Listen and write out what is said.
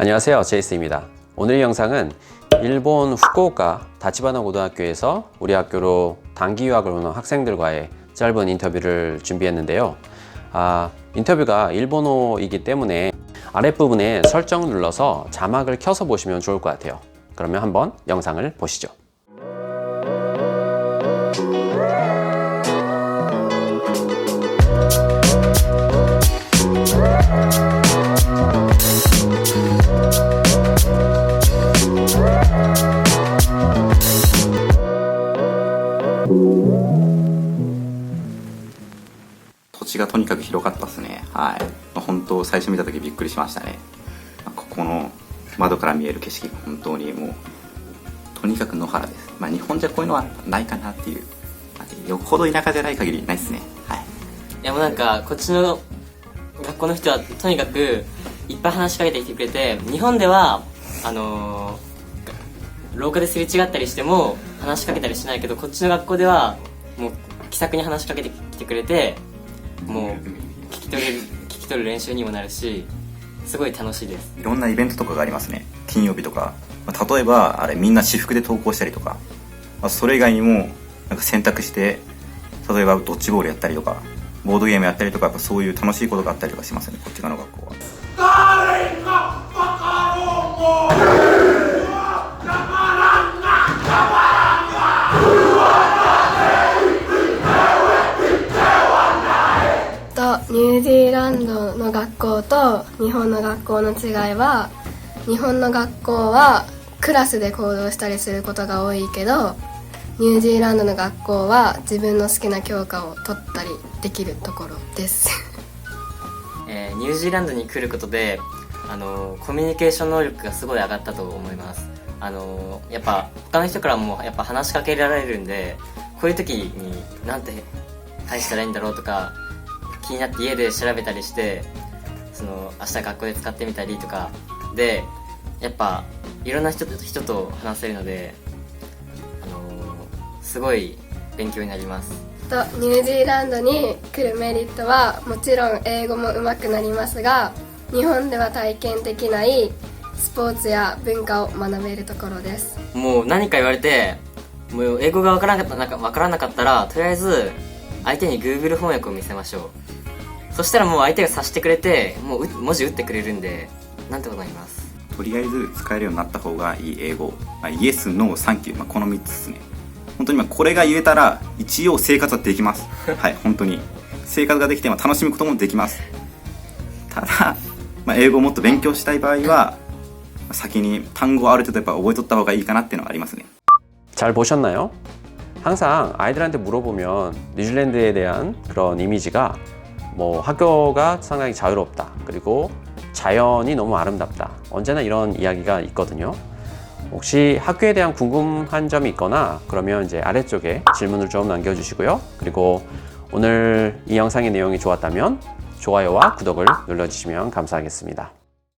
안녕하세요. 제이스입니다. 오늘 영상은 일본 후쿠오카 다치바나 고등학교에서 우리 학교로 단기 유학을 오는 학생들과의 짧은 인터뷰를 준비했는데요. 아, 인터뷰가 일본어이기 때문에 아랫부분에 설정 눌러서 자막을 켜서 보시면 좋을 것 같아요. 그러면 한번 영상을 보시죠. 土地がとにかく広かったですね。はい、まあ、本当最初見た時びっくりしましたね、まここの窓から見える景色が本当にもうとにかく野原です、まあ、日本じゃこういうのはないかなっていう、まあよほど田舎じゃない限りないですね。はい。いやもうなんかこっちの学校の人はとにかくいっぱい話しかけてきてくれて日本ではあのー廊下ですれ違ったりしても話しかけたりしないけどこっちの学校ではもう気さくに話しかけてきてくれてもう聞き取れる聞き取る練習にもなるしすごい楽しいです。いろんなイベントとかがありますね。金曜日とか、まあ例えばあれみんな私服で登校したりとか、まあそれ以外にもなんか選択して例えばドッジボールやったりとか。ボードゲームやったりとかやっぱそういう楽しいことがあったりとかしますねこっち側の学校はニュージーランドの学校と日本の学校の違いは日本の学校はクラスで行動したりすることが多いけどニュージーランドの学校は自分の好きな教科を取ったりできるところです。えーニュージーランドに来ることであのコミュニケーション能力がすごい上がったと思います。あのやっぱ他の人からもやっぱ話しかけられるんでこういう時になんて返したらいいんだろうとか気になって家で調べたりしてその明日学校で使ってみたりとか。でやっぱいろんな人と人と話せるのであのーすごい勉強になります。とニュージーランドに来るメリットはもちろん英語も上手くなりますが日本では体験できないスポーツや文化を学べるところです。もう何か言われてもう英語がわからなかったなんかわからなかったらとりあえず相手に Google 翻訳を見せましょうそしたらもう相手が察してくれてもうう文字打ってくれるんでなんてことになりますとりあえず使えるようになった方がいい英語、まあ、イエス、ノー、サンキュー、まあ、この3つですね本当にまあこれが言えたら一応生活はできますはい本当に生活ができてまあ楽しむこともできますただ、まあ、英語をもっと勉強したい場合はまあ先に単語をある程度やっぱ覚えとった方がいいかなっていうのはありますね 잘 보셨나요? 항상 아이들한테 물어보면 뉴질랜드에 대한 그런 이미지가 뭐 학교가 상당히 자유롭다. 그리고 자연이 너무 아름답다. 언제나 이런 이야기가 있거든요. 혹시 학교에 대한 궁금한 점이 있거나 그러면 이제 아래쪽에 질문을 좀 남겨주시고요. 그리고 오늘 이 영상의 내용이 좋았다면 좋아요와 구독을 눌러주시면 감사하겠습니다.